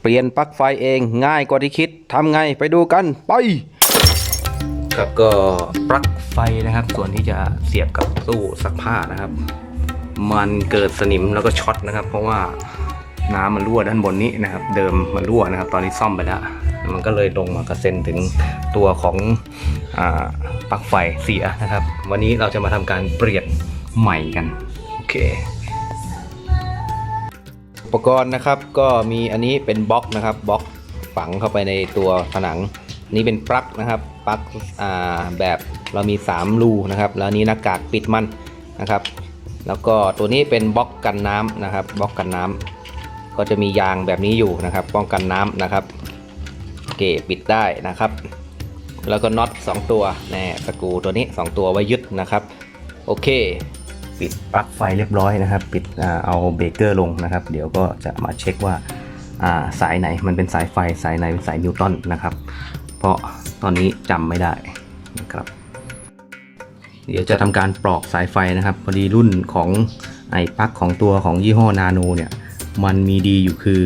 เปลี่ยนปลั๊กไฟเองง่ายกว่าที่คิดทำไงไปดูกันไปครับก็ปลั๊กไฟนะครับ ส่วนที่จะเสียบกับตู้ซักผ้านะครับ มันเกิดสนิมแล้วก็ช็อตนะครับ เพราะว่าน้ำมันรั่วด้านบนนี้นะครับ เดิมมันรั่วนะครับ ตอนนี้ซ่อมไปแล้ว มันก็เลยลงมากระเซ็นถึงตัวของอปลั๊กไฟเสียนะครับ วันนี้เราจะมาทำการเปลี่ยนใหม่กัน โอเค ปกรณ์นะครับก็มีอันนี้เป็นบล็อกนะครับบล็อกฝังเข้าไปในตัวผนัง นี่เป็นปลั๊กนะครับปลั๊กแบบเรามี 3 รูนะครับ แล้วนี้หน้ากากปิดมันนะครับ แล้วก็ตัวนี้เป็นบล็อกกันน้ำนะครับบล็อกกันน้ำก็จะมียางแบบนี้อยู่นะครับ ป้องกันน้ำนะครับโอเคปิดได้นะครับ แล้วก็น็อต2ตัวแน่สกรูตัวนี้ 2 ตัวไว้ยึดนะครับ โอเค ปิดปลั๊กไฟเรียบร้อยนะครับ ปิดเอาเบรกเกอร์ลงนะครับ เดี๋ยวก็จะมาเช็คว่าาสายไหนมันเป็นสายไฟสายไหนเป็นสายนิวตันนะครับ เพราะตอนนี้จำไม่ได้นะครับ เดี๋ยวจะทำการปลอกสายไฟนะครับ พอดีรุ่นของไอ้ปลั๊กของตัวของยี่ห้อนาโนเนี่ย มันมีดีอยู่คือ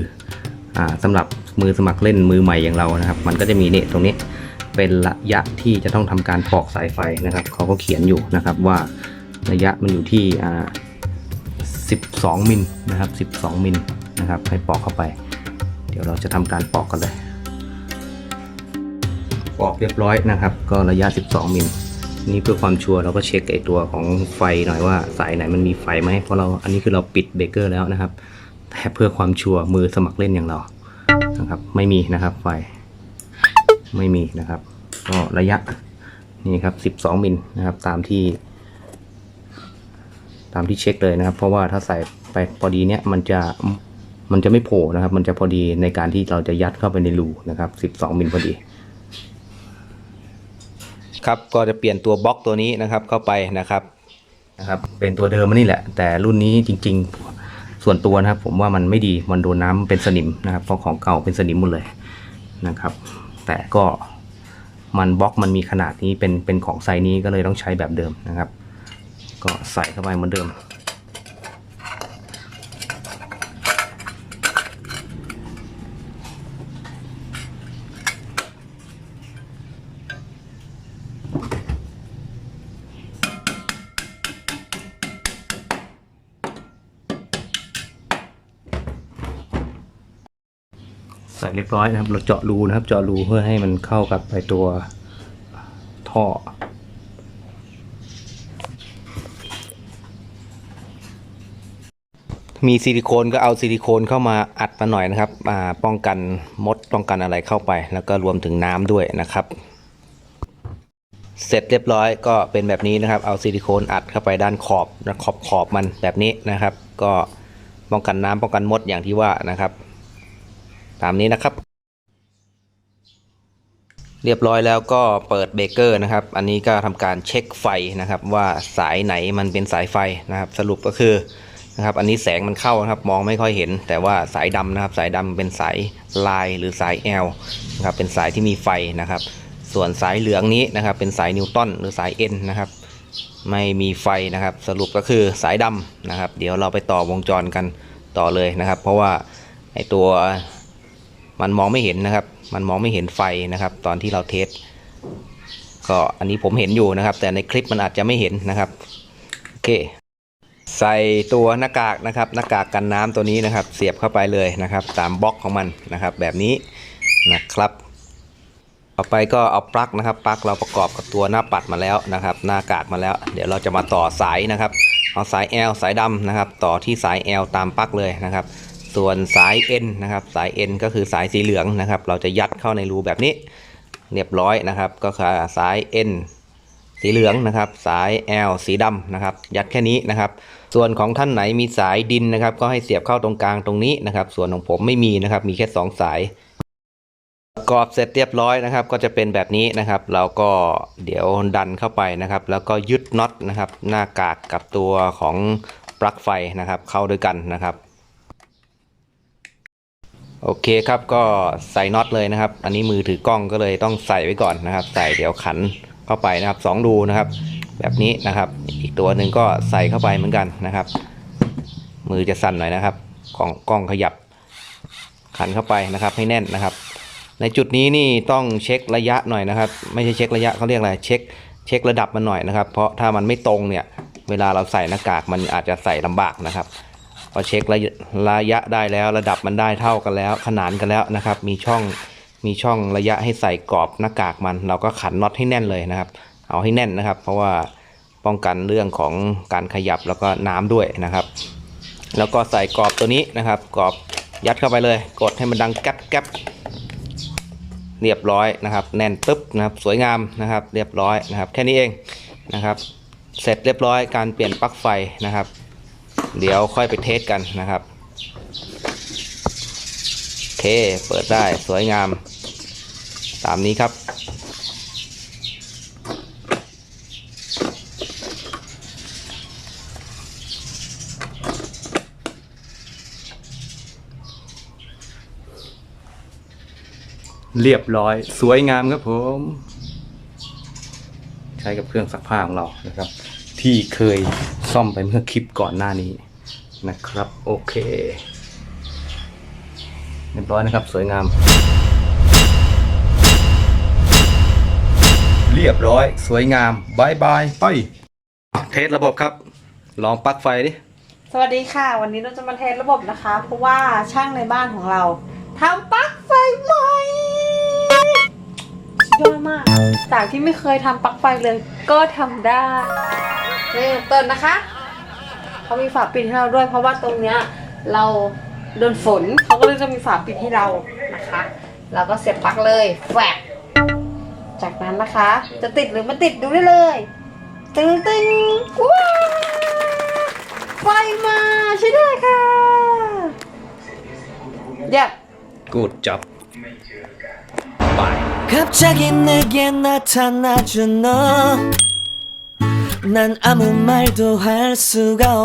อ่าสำหรับมือสมัครเล่นมือใหม่อย่างเรานะครับ มันก็จะมีเนี่ยตรงนี้เป็นระยะที่จะต้องทำการปลอกสายไฟนะครับเขาก็เขียนอยู่นะครับว่า ระยะมันอยู่ที่อ่า12 มิลนะครับ 12 มิลนะครับ ให้ปอกเข้าไป เดี๋ยวเราจะทำการปอกกันเลย ปอกเรียบร้อยนะครับ ก็ระยะ 12 มิลนี่เพื่อความชัวร์เราก็เช็คไอตัวของไฟหน่อยว่าสายไหนมันมีไฟไหมเพราะเราอันนี้คือเราปิดเบรกเกอร์แล้วนะครับ แต่เพื่อความชัวร์มือสมัครเล่นอย่างเรานะครับ ไม่มีนะครับไฟ ไม่มีนะครับ ก็ระยะนี่ครับ 12 มิลนะครับ ตามที่ ตามที่เช็คเลยนะครับ เพราะว่าถ้าใส่ไปพอดีเนี้ยมันจะมันจะไม่โผล่นะครับ มันจะพอดีในการที่เราจะยัดเข้าไปในรูนะครับ 12มิลพอดี ครับก็จะเปลี่ยนตัวบล็อกตัวนี้นะครับเข้าไปนะครับนะครับ เป็นตัวเดิมนี่แหละ แต่รุ่นนี้จริง ๆ ส่วนตัวนะครับ ผมว่ามันไม่ดีมันโดนน้ำเป็นสนิมนะครับเพราะของเก่าเป็นสนิมหมดเลยนะครับ แต่ก็มันบล็อกมันมีขนาดนี้เป็นเป็นของไซส์นี้ก็เลยต้องใช้แบบเดิมนะครับ ก็ใส่เข้าไปเหมือนเดิม ใส่เรียบร้อยนะครับ เราเจาะรูนะครับ เจาะรูเพื่อให้มันเข้ากับไปตัวท่อ มีซิลิโคนก็เอาซิลิโคนเข้ามาอัดมาหน่อยนะครับอ่าป้องกันมดป้องกันอะไรเข้าไป แล้วก็รวมถึงน้ำด้วยนะครับ เสร็จเรียบร้อยก็เป็นแบบนี้นะครับ เอาซิลิโคนอัดเข้าไปด้านขอบนะขอบขอบมันแบบนี้นะครับ ก็ป้องกันน้ำป้องกันมดอย่างที่ว่านะครับ ตามนี้นะครับ เรียบร้อยแล้วก็เปิดเบเกอร์นะครับ อันนี้ก็ทำการเช็คไฟนะครับ ว่าสายไหนมันเป็นสายไฟนะครับ สรุปก็คือ นะครับ อันนี้แสงมันเข้านะครับ มองไม่ค่อยเห็น แต่ว่าสายดำนะครับ สายดำเป็นสายลายหรือสาย L นะครับ เป็นสายที่มีไฟนะครับ ส่วนสายเหลืองนี้นะครับ เป็นสายนิวตันหรือสาย N นะครับ ไม่มีไฟนะครับ สรุปก็คือสายดำนะครับ เดี๋ยวเราไปต่อวงจรกันต่อเลยนะครับ เพราะว่าไอตัวมันมองไม่เห็นนะครับ มันมองไม่เห็นไฟนะครับ ตอนที่เราเทส ก็อันนี้ผมเห็นอยู่นะครับ แต่ในคลิปมันอาจจะไม่เห็นนะครับ โอเค ใส่ตัวหน้ากากนะครับหน้ากากกันน้ำตัวนี้นะครับ เสียบเข้าไปเลยนะครับ ตามบล็อกของมันนะครับ แบบนี้นะครับ ต่อไปก็เอาปลั๊กนะครับปลั๊กเราประกอบกับตัวหน้าปัดมาแล้วนะครับ หน้ากากมาแล้ว เดี๋ยวเราจะมาต่อสายนะครับ เอาสาย L สายดำนะครับ ต่อที่สาย L ตามปลั๊กเลยนะครับ ส่วนสาย N นะครับ สาย N ก็คือสายสีเหลืองนะครับ เราจะยัดเข้าในรูแบบนี้ เรียบร้อยนะครับ ก็คือสาย N สีเหลืองนะครับ สาย L สีดำนะครับ ยัดแค่นี้นะครับ ส่วนของท่านไหนมีสายดินนะครับ ก็ให้เสียบเข้าตรงกลางตรงนี้นะครับ ส่วนของผมไม่มีนะครับ มีแค่ 2 สายปรอบเสร็จเรียบร้อยนะครับ ก็จะเป็นแบบนี้นะครับ เราก็เดี๋ยวดันเข้าไปนะครับ แล้วก็ยึดน็อตนะครับ หน้ากากกับตัวของปลั๊กไฟนะครับ เข้าด้วยกันนะครับโอเคครับก็ใส่น็อตเลยนะครับ อันนี้มือถือกล้องก็เลยต้องใส่ไว้ก่อนนะครับ ใส่เดี๋ยวขันเข้าไปนะครับสองรูนะครับ แบบนี้นะครับ อีกตัวหนึ่งก็ใส่เข้าไปเหมือนกันนะครับ มือจะสั่นหน่อยนะครับกล้องกล้องขยับขันเข้าไปนะครับ ให้แน่นนะครับ ในจุดนี้นี่ต้องเช็คระยะหน่อยนะครับ ไม่ใช่เช็คระยะเขาเรียกอะไรเช็คเช็คระดับมันหน่อยนะครับ เพราะถ้ามันไม่ตรงเนี่ยเวลาเราใส่หน้ากากมันอาจจะใส่ลำบากนะครับพอเช็คระยะระยะได้แล้วระดับมันได้เท่ากันแล้ว ขนานกันแล้วนะครับ มีช่องมีช่องระยะให้ใส่กรอบหน้ากากมัน เราก็ขันน็อตให้แน่นเลยนะครับ เอาให้แน่นนะครับ เพราะว่าป้องกันเรื่องของการขยับแล้วก็น้ำด้วยนะครับ แล้วก็ใส่กรอบตัวนี้นะครับ กรอบยัดเข้าไปเลย กดให้มันดังแก๊บแก๊บเรียบร้อยนะครับ แน่นปึ๊บนะครับสวยงามนะครับ เรียบร้อยนะครับ แค่นี้เองนะครับ เสร็จเรียบร้อยการเปลี่ยนปลั๊กไฟนะครับ เดี๋ยวค่อยไปเทสกันนะครับโอเคเปิดได้สวยงาม ตามนี้ครับ เรียบร้อย สวยงามครับผม ใช้กับเครื่องซักผ้าของเรานะครับ ที่เคยซ่อมไปเมื่อคลิปก่อนหน้านี้นะครับ โอเคเรียบร้อยนะครับ สวยงาม เรียบร้อย สวยงามบายบายไปเทสระบบครับ ลองปลั๊กไฟดิสวัสดีค่ะ วันนี้เราจะมาเทสระบบนะคะ เพราะว่าช่างในบ้านของเราทำปลั๊กไฟ ยอดมาก จากที่ไม่เคยทำปลั๊กไฟเลย ก็ทำได้เริ่มต้นนะคะ เขามีฝาปิดให้เราด้วย เพราะว่าตรงเนี้ยเราโดนฝนเขาก็เลยจะมีฝาปิดให้เรานะคะ เราก็เสียบปลั๊กเลยแฝกจากนั้นนะคะ จะติดหรือไม่ติดดูได้เลย ตึงตึงว้าวไฟมาใช่ได้ค่ะเดี๋ยวกูดจับไป 갑자기 내게 나타나준 너. 난 아무 말도 할 수가 없